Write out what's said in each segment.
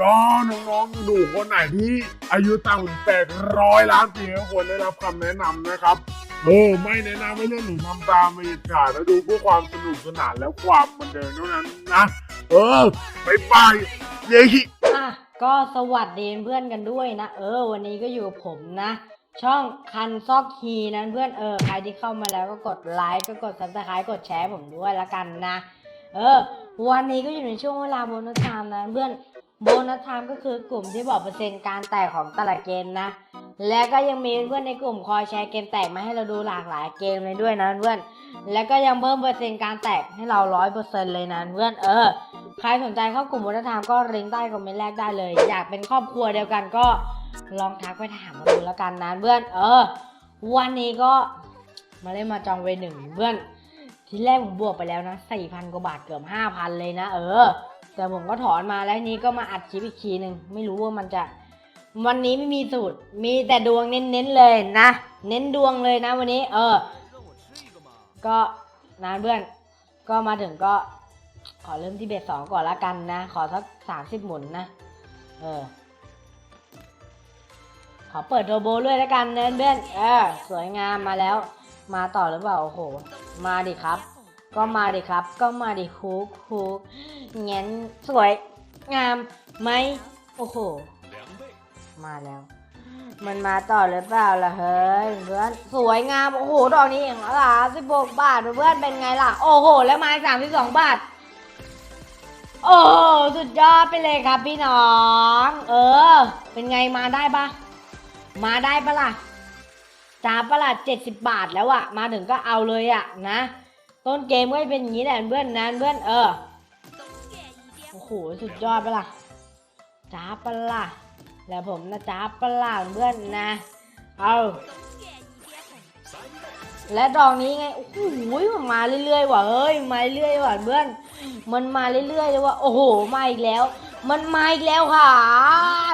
ก็น้องๆหนูคนไหนที่อายุต่ำกว่าแปดร้อยล้านปีก็ควรได้รับคำแนะนำนะครับเออไม่แนะนำให้เล่นหรือทำตามไปขาดแล้วดูเพื่อความสนุกสนานและความบันเทิงเท่านั้นนะเออไปไปเย้อะก็สวัสดีเพื่อนกันด้วยนะ เออ วันนี้ก็อยู่กับผมนะ ช่องคันซอกคีนะเพื่อนเออใครที่เข้ามาแล้วก็กดไลค์ก็กดซับสไครต์กดแชร์ผมด้วยละกันนะ เออ วันนี้ก็อยู่ในช่วงเวลาโบนัสไทม์นะเพื่อน โบนัสไทม์ก็คือกลุ่มที่บอกเปอร์เซ็นต์การแตกของแต่ละเกมนะ และก็ยังมีเพื่อนในกลุ่มคอยแชร์เกมแตกมาให้เราดูหลากหลายเกมเลยด้วยนะเพื่อน แล้วก็ยังเพิ่มเปอร์เซ็นต์การแตกให้เราร้อยเปอร์เซ็นต์เลยนะเพื่อนเออ ใครสนใจเข้ากลุ่มวัฒนธรรมก็ลิงก์ใต้คอมเมนต์แรกได้เลย อยากเป็นครอบครัวเดียวกันก็ลองทักไปถามมาดูแล้วกันนะเพื่อน เออ วันนี้ก็มาเล่นมาจองเวหนึ่งเพื่อน ทีแรกผมบวกไปแล้วนะสี่พันกว่าบาทเกือบห้าพันเลยนะ เออ แต่ผมก็ถอนมาแล้วนี้ก็มาอัดคลิปอีกทีหนึ่งไม่รู้ว่ามันจะ วันนี้ไม่มีสูตร มีแต่ดวงเน้นๆเลยนะ เน้นดวงเลยนะวันนี้ เออ ก็นะเพื่อน ก็มาถึงก็ ขอเริ่มที่เบสสองก่อนละกันนะ ขอสักสามสิบหมุนนะ เออ ขอเปิดโทรโบด้วยละกันเนินเพื่อนเออ สวยงามมาแล้ว มาต่อหรือเปล่า โอ้โห มาดิครับ ก็มาดิครับ ก็มาดิคุกคุกเงี้ยสวยงามไหมโอ้โห มาแล้ว มันมาต่อหรือเปล่าล่ะเฮ้ยเพื่อนสวยงามโอ้โหดอกนี้เองล่ะสิบหกบาทเพื่อนเป็นไงล่ะ โอ้โห แล้วมาสามสิบสองบาท โอ้โหสุดยอดไปเลยครับพี่น้อง เออ เป็นไงมาได้ปะมาได้ปะล่ะจ้าปะล่ะเจ็ดสิบบาทแล้วอะมาถึงก็เอาเลยอะนะ ต้นเกมก็เป็นอย่างนี้แหละเพื่อนนะเพื่อนเออโอ้โหสุดยอดปะล่ะจ้าปะล่ะแล้วผมนะจ้าปะล่ะเพื่อนนะ เอาและดอกนี้ไงโอ้โหมันมาเรื่อยๆว่ะเฮ้ยมาเรื่อยๆว่ะเพื่อน มันมาเรื่อยๆเลยว่ะโอ้โหมาอีกแล้ว มันมาอีกแล้วค่ะ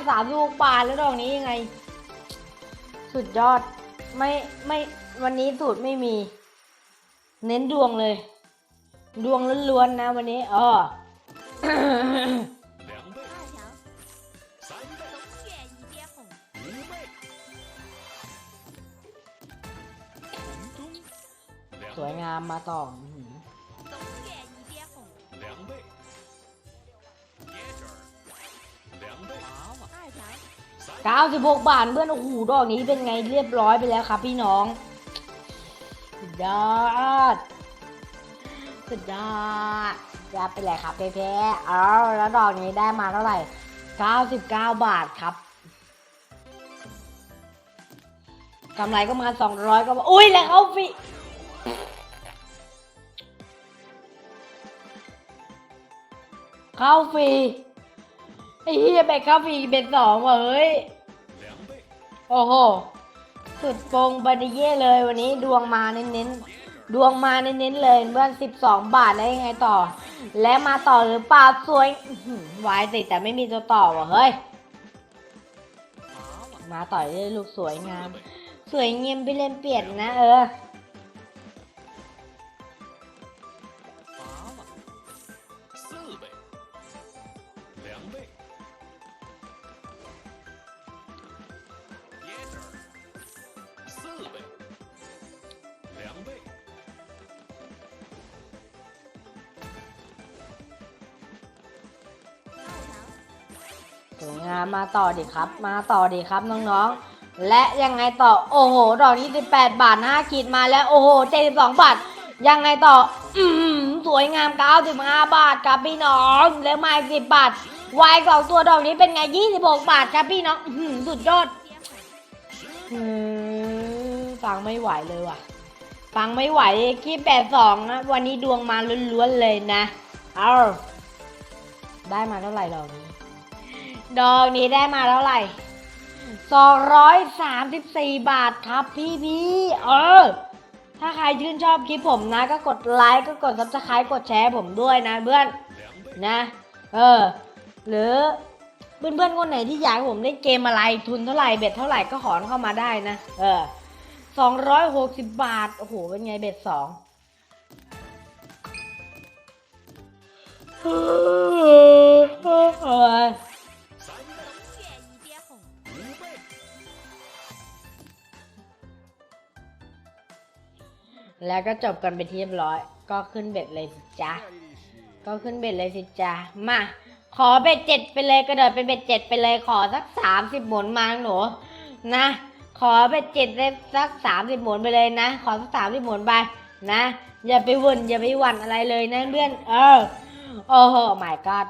สามลูกปานแล้วดอกนี้ยังไง สุดยอดไม่ไม่วันนี้สูตรไม่มี เน้นดวงเลย ดวงล้วนๆนะวันนี้เออสวยงามมาต่อหือเก้าสิบหกบาทเพื่อนโอ้โหดอกนี้เป็นไงเรียบร้อยไปแล้วครับพี่น้อง ยอดสุดยอดยับไปเลยครับเพ่ๆเอาแล้วดอกนี้ได้มาเท่าไหร่เก้าสิบเก้าบาทครับกำไรก็มาสองร้อยก็มาอุ้ยแล้วเขาฟรีเข้าฟรีไอ้เฮียไปเข้าฟรีเป็นสองเฮ้ย โอ้โห สุดโปงบันเย่เลยวันนี้ดวงมาเน้นๆ ดวงมาเน้นๆเลยเพื่อนสิบสองบาทได้ยังไงต่อ และมาต่อหรือเปล่าสวยวายติดแต่ไม่มีตัวต่อว่ะเฮ้ย มาต่อได้ลูกสวยงาม สวยเงียมไปเล่นเปลี่ยนนะเออ สวยงามมาต่อดิครับ มาต่อดิครับน้องๆ และยังไงต่อโอ้โหดอกนี้18 บาท5ขีดมาแล้วโอ้โห72บาทยังไงต่อ อืมสวยงาม 95 บาทครับพี่น้องแล้วมาอีก10บาทวายสองตัวดอกนี้เป็นไง 26 บาทครับพี่น้องอื้อหือสุดยอดฟังไม่ไหวเลยว่ะ ฟังไม่ไหวคีแปดสองนะวันนี้ดวงมาล้วนๆเลยนะ เอาได้มาเท่าไหร่ดอกนี้ ดอกนี้ได้มาเท่าไหร่234บสี่บาทครับพี่พี่เออ ถ้าใครชื่นชอบคลิปผมนะ ก็กดไลค์ก็กด subscribe กดแชร์ผมด้วยนะเพื่อน，นะ เออ หรือเพื่อนๆคนไหนที่อยากผมเล่นเกมอะไรทุนเท่าไหร่เบ็ดเท่าไหร่ก็ขอนเข้ามาได้นะ เออ260บาท โอ้โห เป็นไงเบ็ดสองเออ แล้วก็จบกันไปที่เรียบร้อย ก็ขึ้นเบ็ดเลยสิจ๊ะก็ขึ้นเบ็ดเลยสิจ๊ะมา ขอเบ็ดเจ็ดไปเลยกระโดดเป็นเบ็ดเจ็ดไปเลยขอสักสามสิบหมุนมาหนูนะ ขอเบ็ดเจ็ดเลยสักสามสิบหมุนไปเลยนะ ขอสักสามสิบหมุนไปนะ อย่าไปวุ่นอย่าไปหวั่นอะไรเลยนะเพื่อนเออโอ้โห my god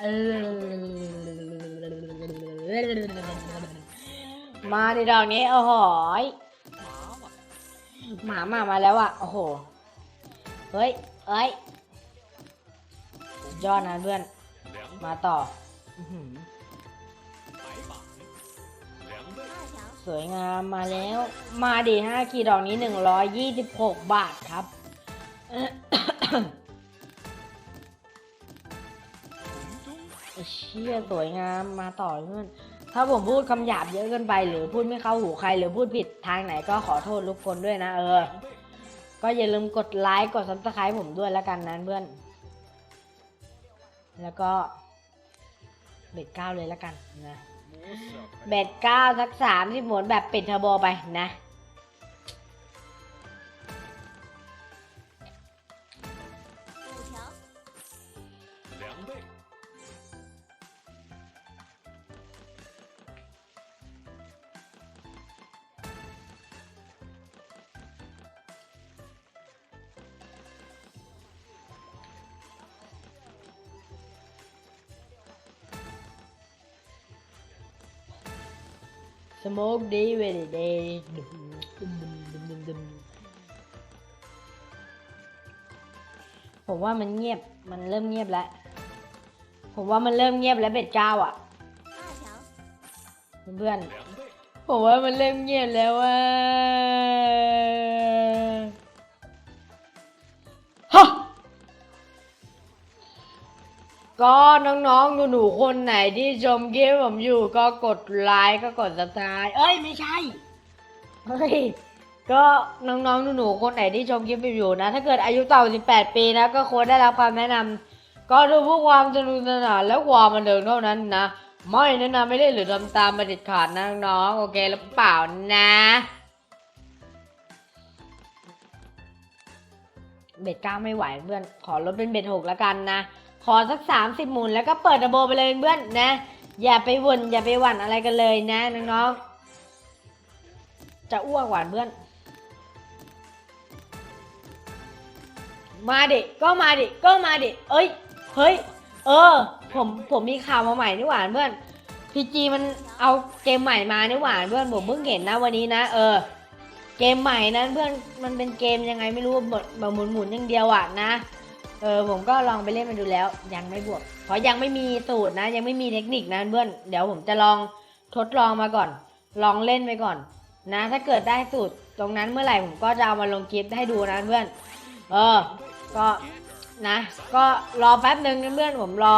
เออ มาในดอกนี้โอ้โหยหมามามาแล้วอะ โอ้โห เฮ้ยเฮ้ยยอดนะเพื่อน มาต่อ สวยงามมาแล้ว มาดีห้ากีดอกนี้หนึ่งร้อยยี่สิบหกบาทครับ เชี่ยสวยงามมาต่อเพื่อน ถ้าผมพูดคำหยาบเยอะเกินไป หรือพูดไม่เข้าหูใคร หรือพูดผิดทางไหนก็ขอโทษทุกคนด้วยนะ เออ ก็อย่าลืมกดไลค์กดซับสไครต์ผมด้วยแล้วกันนะเพื่อน แล้วก็เบ็ดเก้าเลยแล้วกันนะ เบ็ดเก้าสักสามที่หมุนแบบปิดเทอร์โบไปนะ สโมกดีเวลเดย์ผมว่ามันเงียบ มันเริ่มเงียบแล้ว ผมว่ามันเริ่มเงียบแล้วเบ็ดเจ้าอะ เพื่อน，ๆผมว่ามันเริ่มเงียบแล้วว่า ก็น้องๆ หนูๆ คนไหนที่ชมคลิปผมอยู่ก็กดไลค์ก็กด subscribe เอ้ยไม่ใช่เฮ้ยก็น้องๆ หนูๆ คนไหนที่ชมคลิปผมอยู่นะ ถ้าเกิดอายุต่ำกว่า18 ปีนะก็ควรได้รับความแนะนำก็ดูเพื่อความสนุกสนานและความบันเทิงเท่านั้นนะ ไม่แนะนำไม่ได้หรือทำตามมาเด็ดขาดนะน้องๆโอเคหรือเปล่านะเบ็ดเก้าไม่ไหวเพื่อนขอลดเป็นเบ็ดหกแล้วกันนะ ขอสักสามสิบหมุนแล้วก็เปิดระโบไปเลยเพื่อนนะ อย่าไปวนอย่าไปหวั่นอะไรกันเลยนะน้องๆจะอ้วกหวานเพื่อน มาดิก็มาดิก็มาดิเอ้ยเฮ้ยเออ ผมผมมีข่าวมาใหม่นี่หวานเพื่อนพีจีมันเอาเกมใหม่มานี่หวานเพื่อนผมเพิ่งเห็นนะวันนี้นะ เออ เกมใหม่นั้นเพื่อนมันเป็นเกมยังไงไม่รู้แบบแบบหมุนหมุนๆอย่างเดียวอะนะ เออผมก็ลองไปเล่นมันดูแล้วยังไม่บวก เพราะยังไม่มีสูตรนะ ยังไม่มีเทคนิคนะเพื่อนเดี๋ยวผมจะลองทดลองมาก่อน ลองเล่นไปก่อน นะถ้าเกิดได้สูตรตรงนั้นเมื่อไหร่ผมก็จะเอามาลงคลิปให้ดูนะเพื่อน เออ ก็นะ ก็รอแป๊บหนึ่งนะเพื่อนผมรอ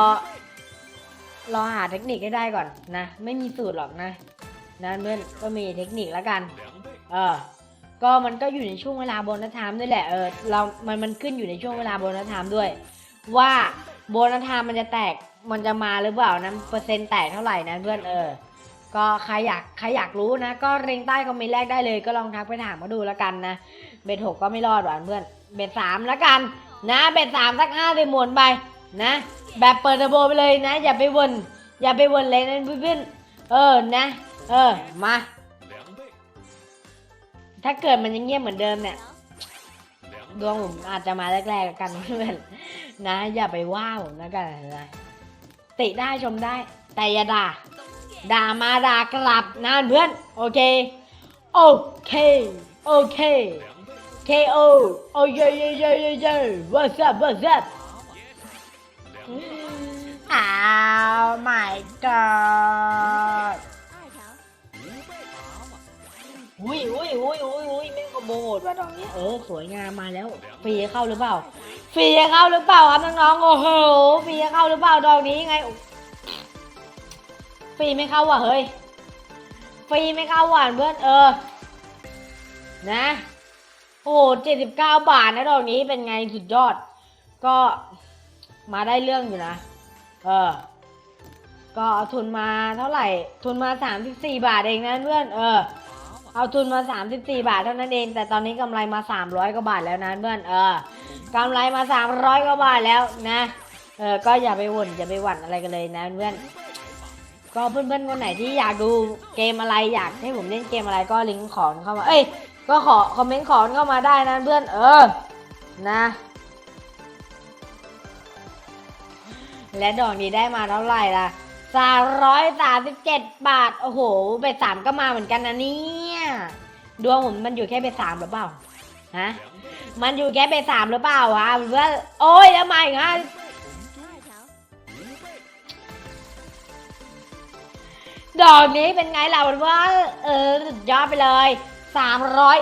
รอหาเทคนิคให้ได้ก่อนนะ ไม่มีสูตรหรอกนะนะเพื่อนก็มีเทคนิคแล้วกัน，เออ ก็มันก็อยู่ในช่วงเวลาโบนัสไทม์ด้วยแหละเออเรามันมันขึ้นอยู่ในช่วงเวลาโบนัสไทม์ด้วย ว่าโบนัสไทม์มันจะแตกมันจะมาหรือเปล่านะเปอร์เซ็นต์แตกเท่าไหร่นะเพื่อนเออก็ใครอยากใครอยากรู้นะ ก็เร็งใต้คอมเมนต์แรกได้เลยก็ลองทักไปถามมาดูแล้วกันนะเบ็ดหกก็ไม่รอดหวานเพื่อนเบ็ดสามแล้วกัน นะเบ็ดสามสักห้าไปหมุนไปนะ แบบเปิดเทอร์โบไปเลยนะ อย่าไปวนอย่าไปวนเลยนะเพื่อนเออนะ เออมา， ถ้าเกิดมันยังเงียบเหมือนเดิมเนี่ยดวงผมอาจจะมาแรกๆกันเพื่อนนะ อย่าไปว่าผมนะกันนะติได้ชมได้ แต่อย่าด่าด่ามาด่ากลับนะเพื่อน โอเค โอเค โอเค KO โอเยเยเยเยเย what's up what's up อ้าว my god อุ้ยอุ้ยอุ้ยอุ้ยอุ้ยแม่งก็โบดว่ะดอกนี้เออสวยงามมาแล้วฟรีเข้าหรือเปล่าฟรีเข้าหรือเปล่าครับน้องๆโอ้โหฟรีเข้าหรือเปล่าดอกนี้ไงฟรีไม่เข้าว่ะเฮ้ยฟรีไม่เข้าหวานเพื่อนเออ นะ โอ้เจ็ดสิบเก้าบาทนะดอกนี้เป็นไงสุดยอด ก็มาได้เรื่องอยู่นะ เออ ก็เอาทุนมาเท่าไหร่ ทุนมาสามสิบสี่บาทเองนะเพื่อน เออ เอาทุนมา 34 บาทเท่านั้นเอง แต่ตอนนี้กำไรมา 300 กว่าบาทแล้วนะเพื่อนเออกำไรมา 300 กว่าบาทแล้วนะเออก็อย่าไปหว่นอย่าไปหวั่นอะไรกันเลยนะเพื่อนก็เพื่อนๆคนไหนที่อยากดูเกมอะไรอยากให้ผมเล่นเกมอะไรก็ลิงก์ขอนเข้ามา เอ้ยก็ขอคอมเมนต์ขอนเข้ามาได้นะเพื่อนเออนะและดอกนี้ได้มาเท่าไหร่ล่ะ สามร้อยสามสิบเจ็ดบาท โอ้โห เบ็ดสามก็มาเหมือนกันนะเนี่ยดวงผมมันอยู่แค่เบ็ดสามหรือเปล่า ฮะ มันอยู่แค่เบ็ดสามหรือเปล่าวะเพื่อนโอ้ยแล้วมาอีกฮะดอกนี้เป็นไงล่ะว่า เออสุดยอดไปเลยสามร้อย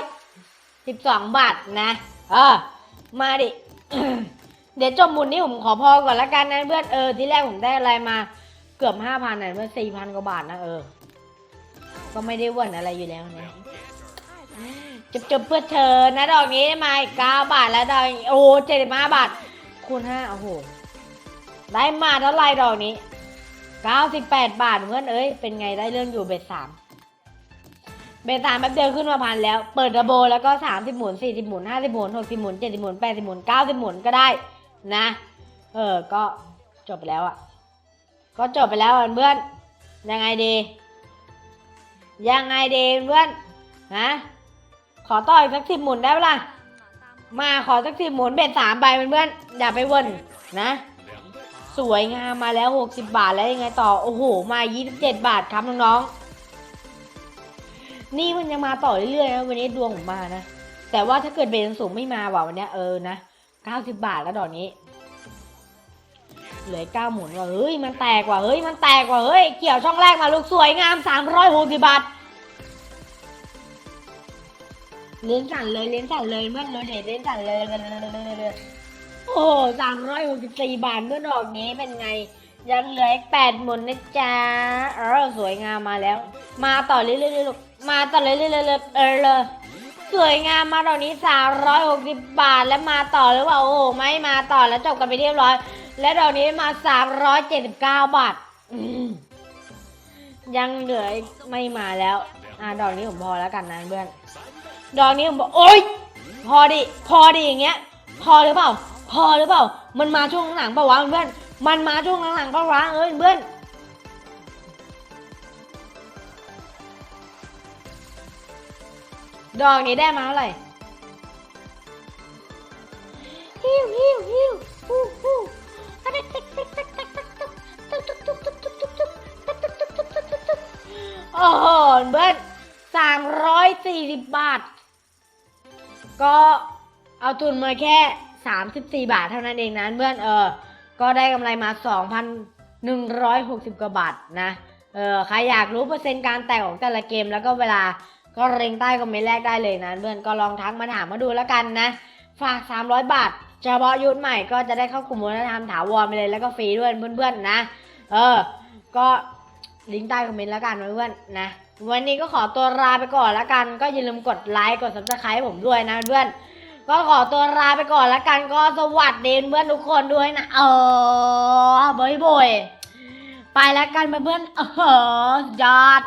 สิบสองบาทนะ เออ มาดิ เดี๋ยวจบมุนนี้ผมขอพอก่อนละกันนะเพื่อน เออ ที่แรกผมได้อะไรมา เกือบห้าพันนะเพื่อนสี่พันกว่าบาทนะเออ ก็ไม่ได้เว่นอะไรอยู่แล้วนะจบจบๆเพื่อเธอนะดอกนี้มาอีกเก้าบาทแล้วดอกโอ้เจ็ดสิบห้าบาทคูณห้าโอ้โหได้มาเท่าไหรดอกนี้เก้าสิบแปดบาทเพื่อนเอ้ยเป็นไงได้เรื่องอยู่เบ็ดสามเบ็ดสามแป๊บเดียวขึ้นมาพันแล้ว เปิดระโบแล้วก็สามสิบหมุนสี่สิบหมุนห้าสิบหมุนหกสิบหมุนเจ็ดสิบหมุนแปดสิบหมุนเก้าสิบหมุนก็ได้นะ เออ ก็จบไปแล้วอะ่ะ ก็จบไปแล้วอะเพื่อนยังไงดี ยังไงดีเพื่อนฮะขอต่ออีกสักสิบหมุนได้ปะล่ะมาขอสักสิบหมุนเบ็ดสามใบเพื่อนอย่าไปเวนนะ สวยงามมาแล้ว 60 บาทแล้วยังไงต่อโอ้โหมา 27 บาทครับน้องๆนี่มันยังมาต่อเรื่อยๆนะวันนี้ดวงผมมานะแต่ว่าถ้าเกิดเบนสูงไม่มาว่ะวันนี้เออนะ90 บาทแล้วดอกนี้ เหลือเก้าหมุนว่ะเฮ้ยมันแตกว่ะเฮ้ยมันแตกว่ะเฮ้ยเกี่ยวช่องแรกมาลูกสวยงาม360บาทเลี้ยนสั่นเลยเลี้ยนสั่นเลยเมื่อเราเห็นเลี้ยนสั่นเลยโอ้สามร้อยหกสิบสี่บาทเมื่อดอกนี้เป็นไง ยังเหลืออีกแปดหมุนนะจ๊ะเออสวยงามมาแล้ว มาต่อเรื่อยๆลูกมาต่อเรื่อยๆเออเลยสวยงามมาดอกนี้สามร้อยหกสิบบาทแล้วมาต่อหรือเปล่าโอ้ไม่มาต่อแล้วจบกันไปเรียบร้อย และดอกนี้มาสามร้อยเจ็ดสิบเก้าบาทอืมยังเหลืออีกไม่มาแล้ว อ่าดอกนี้ผมพอแล้วกันนะเพื่อน ดอกนี้ผมบอกโอ๊ยพอดิพอดิอย่างเงี้ย พอหรือเปล่า พอหรือเปล่า มันมาช่วงหลังเปล่าวะเพื่อน มันมาช่วงหลังๆเปล่าวะเอ้ยเพื่อน ดอกนี้ได้มาเท่าไหร่ฮิวฮิวฮิวฮู้ฮู้ โอ้โหเพื่อนสามร้อยสี่สิบบาท ก็เอาทุนมาแค่34บสี่บาทเท่านั้นเองนะเพื่อนเออ ก็ได้กำไรมา2,160กว่าบาทนะ เออ ใครอยากรู้เปอร์เซ็นต์การแตกของแต่ละเกมแล้วก็เวลาก็เร่งใต้คอมเมนต์แรกได้เลยนะเพื่อนก็ลองทักมาถามมาดูแล้วกันนะ ฝาก 300 บาท เฉพาะยุทธใหม่ก็จะได้เข้ากลุ่มวัฒนธรรมถาวรไปเลยแล้วก็ฟรีด้วยเพื่อนๆนะ เออ ก็ลิงก์ใต้คอมเมนต์แล้วกันเพื่อนๆนะ วันนี้ก็ขอตัวลาไปก่อนแล้วกัน ก็อย่าลืมกดไลค์กด subscribe ผมด้วยนะเพื่อนก็ขอตัวลาไปก่อนแล้วกันก็สวัสดีเพื่อนทุกคนด้วยนะ เออบอยบอยไปแล้วกันเพื่อนเออยอด